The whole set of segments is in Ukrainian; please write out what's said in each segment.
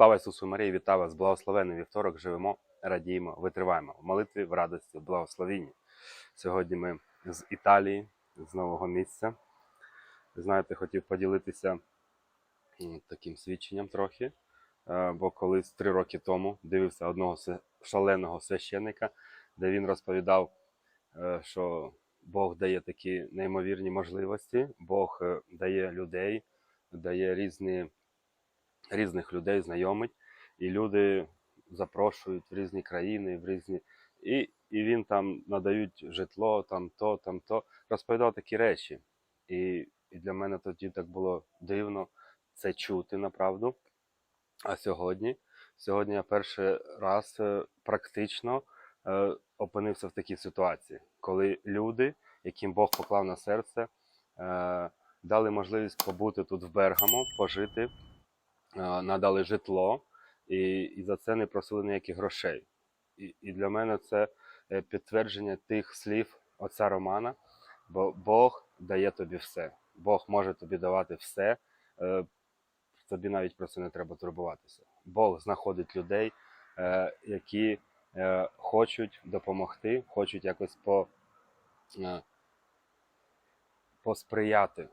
Слава Ісусу Марії, вітаю вас! Благословений вівторок! Живемо, радіємо, витриваємо в молитві, в радості, в благословінні. Сьогодні ми з Італії, з нового місця. Знаєте, хотів поділитися таким свідченням трохи. Е, Бо колись три роки тому дивився одного шаленого священника, де він розповідав, е, що Бог дає такі неймовірні можливості, Бог е, дає людей, дає різні різних людей знайомить, і люди запрошують в різні країни, в різні. І, і він там надають житло, там то, там то. Розповідав такі речі. І, і для мене тоді так було дивно це чути направду. А сьогодні, сьогодні я перший раз е, практично е, опинився в такій ситуації, коли люди, яким Бог поклав на серце, е, дали можливість побути тут в Бергамо, пожити, надали житло, і, і за це не просили ніяких грошей. І, і для мене це е, підтвердження тих слів отця Романа, бо Бог дає тобі все. Бог може тобі давати все. е, Тобі навіть про це не треба турбуватися. Бог знаходить людей, е, які е, хочуть допомогти, хочуть якось по, е, посприяти.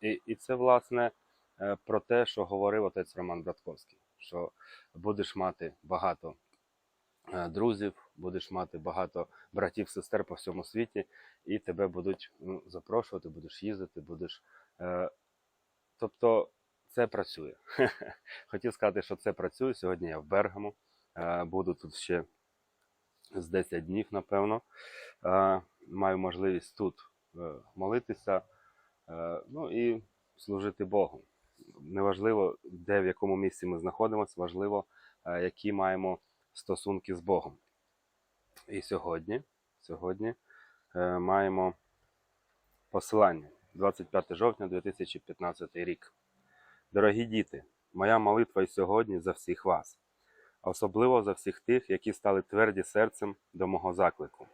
І, і це, власне, е, про те, що говорив отець Роман Братковський, що будеш мати багато е, друзів, будеш мати багато братів, сестер по всьому світі, і тебе будуть ну, запрошувати, будеш їздити, будеш. Е, тобто це працює. Хотів сказати, що це працює. Сьогодні я в Бергамо. Е, Буду тут ще з 10 днів, напевно. Е, Маю можливість тут е, молитися, е, ну і служити Богу. Неважливо, де в якому місці ми знаходимося, важливо, е, які маємо стосунки з Богом. І сьогодні, сьогодні е, маємо посилання 25 жовтня 2015 рік. Дорогі діти, моя молитва і сьогодні за всіх вас, особливо за всіх тих, які стали тверді серцем до мого заклику.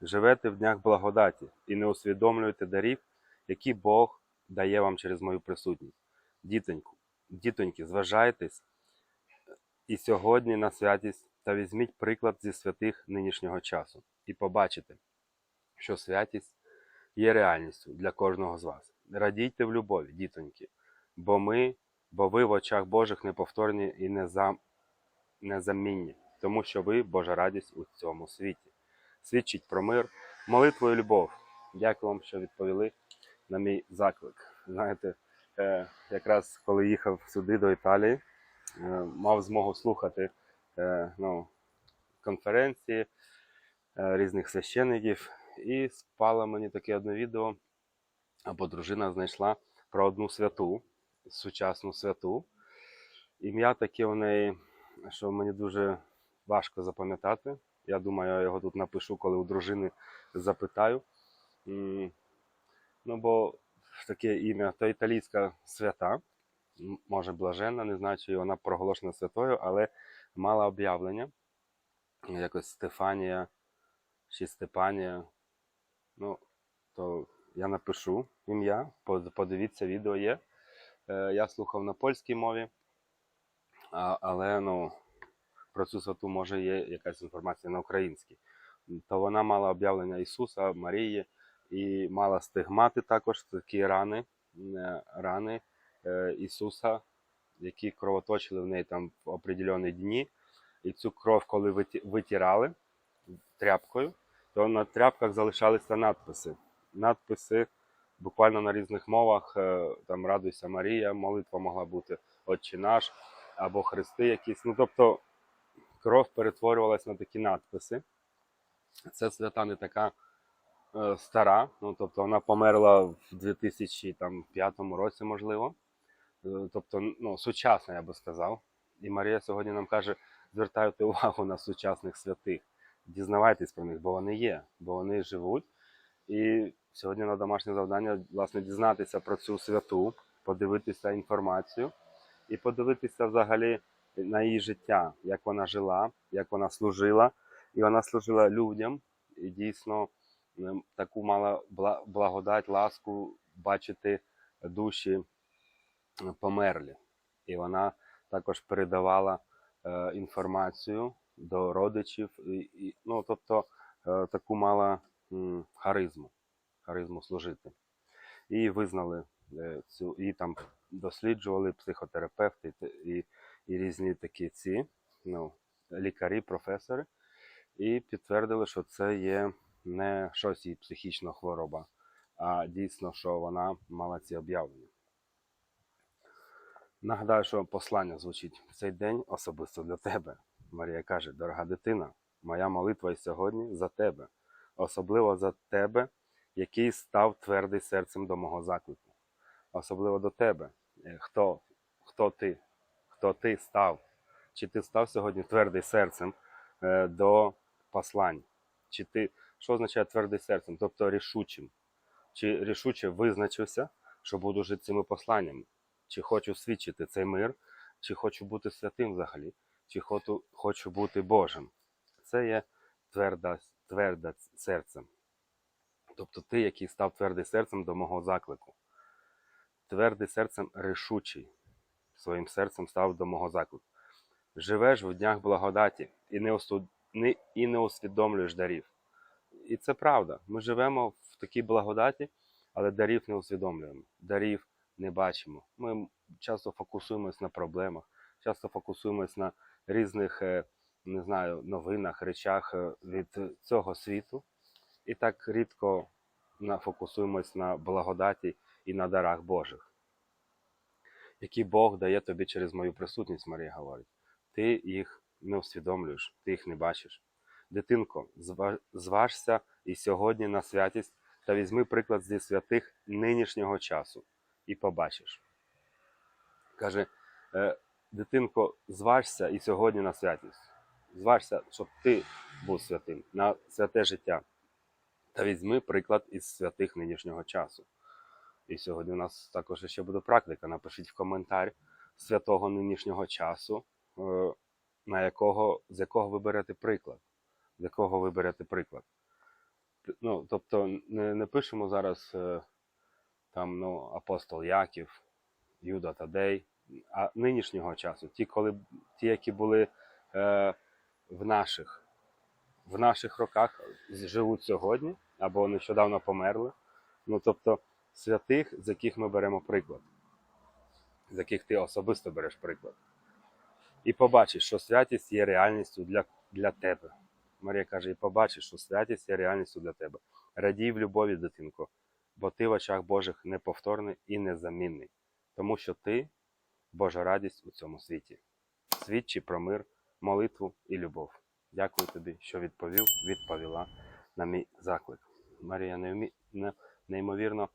Живете в днях благодаті і не усвідомлюєте дарів, які Бог дає вам через мою присутність. Дітоньку, дітоньки, зважайтесь і сьогодні на святість та візьміть приклад зі святих нинішнього часу і побачите, що святість є реальністю для кожного з вас. Радійте в любові, дітоньки, бо ми, бо ви в очах Божих неповторні і незам... незамінні, тому що ви Божа радість у цьому світі. Свідчить про мир, молитву і любов. Дякую вам, що відповіли на мій заклик. Знаєте, якраз коли їхав сюди до Італії, е, мав змогу слухати е, ну, конференції е, різних священиків, і спало мені таке одне відео, або дружина знайшла про одну святу, сучасну святу. Ім'я таке у неї, що мені дуже важко запам'ятати. Я думаю, я його тут напишу, коли у дружини запитаю. Ну, бо таке ім'я то італійська свята, може блаженна, не знаю, чи вона проголошена святою, але мала об'явлення. Якось Стефанія чи Степанія. Ну, то я напишу ім'я, подивіться, відео є. Е, Я слухав на польській мові, але ну, про цю святу може є якась інформація на українській. То вона мала об'явлення Ісуса, Марії і мала стигмати також такі рани, е, рани е, Ісуса, які кровоточили в неї там в определені дні. І цю кров, коли витирали тряпкою, то на тряпках залишалися надписи. Надписи буквально на різних мовах, е, там Радуйся Марія, молитва могла бути Отче наш або хрести якісь. Ну тобто кров перетворювалась на такі надписи. Це свята не така стара, ну тобто вона померла в 2005 році, можливо. Е, Тобто, ну, сучасна, я би сказав. І Марія сьогодні нам каже: звертайте увагу на сучасних святих, дізнавайтесь про них, бо вони є, бо вони живуть. І сьогодні на домашнє завдання, власне, дізнатися про цю святу, подивитися інформацію і подивитися взагалі на її життя, як вона жила, як вона служила. І вона служила людям, і дійсно таку мала благодать, ласку бачити душі е, померлі. І вона також передавала е, інформацію до родичів, і, і, ну, тобто е, таку мала м, харизму, харизму служити. І визнали е, цю, і там досліджували психотерапевти і, і різні такі ці ну, лікарі, професори, і підтвердили, що це є не щось її психічна хвороба, а дійсно, що вона мала ці об'явлення. Нагадаю, що послання звучить в цей день особисто для тебе. Марія каже: дорога дитина, моя молитва сьогодні за тебе, особливо за тебе, який став твердий серцем до мого заклику. Особливо до тебе. Е, Хто, хто ти? Хто ти став? Чи ти став сьогодні твердий серцем е, до послань? Чи ти, що означає твердий серцем? Тобто рішучим. Чи рішуче визначився, що буду жити цими посланнями? Чи хочу свідчити цей мир, чи хочу бути святим взагалі, чи хочу, хочу бути Божим. Це є тверда, тверда серцем. Тобто ти, який став твердий серцем до мого заклику. Твердий серцем рішучий, своїм серцем став до мого заклику. Живеш в днях благодаті і не, осуд... і не усвідомлюєш дарів. І це правда. Ми живемо в такій благодаті, але дарів не усвідомлюємо. Дарів не бачимо. Ми часто фокусуємось на проблемах, часто фокусуємось на різних, е, не знаю, новинах, речах е, від цього світу, і так рідко фокусуємось на благодаті і на дарах Божих, які Бог дає тобі через мою присутність, Марія говорить. Ти їх не усвідомлюєш, ти їх не бачиш. Дитинко, зва- зважся і сьогодні на святість та візьми приклад зі святих нинішнього часу і побачиш. Каже, е, дитинко, зважся і сьогодні на святість. Зважся, щоб ти був святим, на святе життя. Та візьми приклад із святих нинішнього часу. І сьогодні у нас також ще буде практика. Напишіть в коментар святого нинішнього часу, е, на якого, з якого ви берете приклад. З якого ви берете приклад. Ну, тобто не, не пишемо зараз е, там ну, апостол Яків, Юда Тадей, а нинішнього часу, ті, коли, ті які були е, в, наших, в наших роках, живуть сьогодні, або нещодавно померли. Ну, тобто святих, з яких ми беремо приклад, з яких ти особисто береш приклад. І побачиш, що святість є реальністю для, для тебе. Марія каже, і побачиш, що святість є реальністю для тебе. Радій в любові, дитинко, бо ти в очах Божих неповторний і незамінний, тому що ти Божа радість у цьому світі. Свідчи про мир, молитву і любов. Дякую тобі, що відповів, відповіла на мій заклик. Марія неймовірно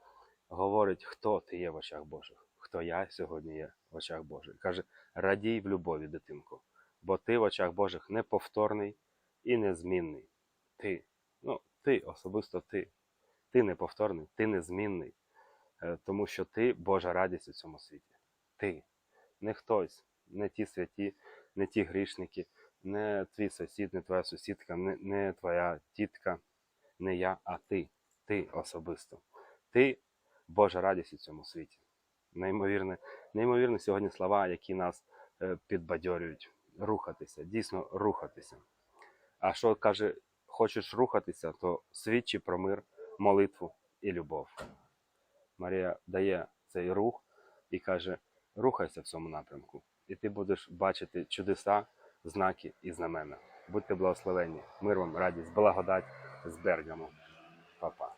говорить, хто ти є в очах Божих, хто я сьогодні є в очах Божих. Каже, радій в любові, дитинко, бо ти в очах Божих неповторний і незмінний. Ти, ну, ти, особисто ти. Ти неповторний, ти незмінний, е, тому що ти Божа радість у цьому світі. Ти, не хтось, не ті святі, не ті грішники, не твій сусід, не твоя сусідка, не, не твоя тітка, не я, а ти. Ти особисто. Ти Божа радість у цьому світі. Неймовірне, неймовірні сьогодні слова, які нас е, підбадьорюють рухатися, дійсно рухатися. А що каже, хочеш рухатися, то свідчи про мир, молитву і любов. Марія дає цей рух і каже: рухайся в цьому напрямку, і ти будеш бачити чудеса, знаки і знамена. Будьте благословенні, мир вам, радість, благодать з Бергаму. Па-па.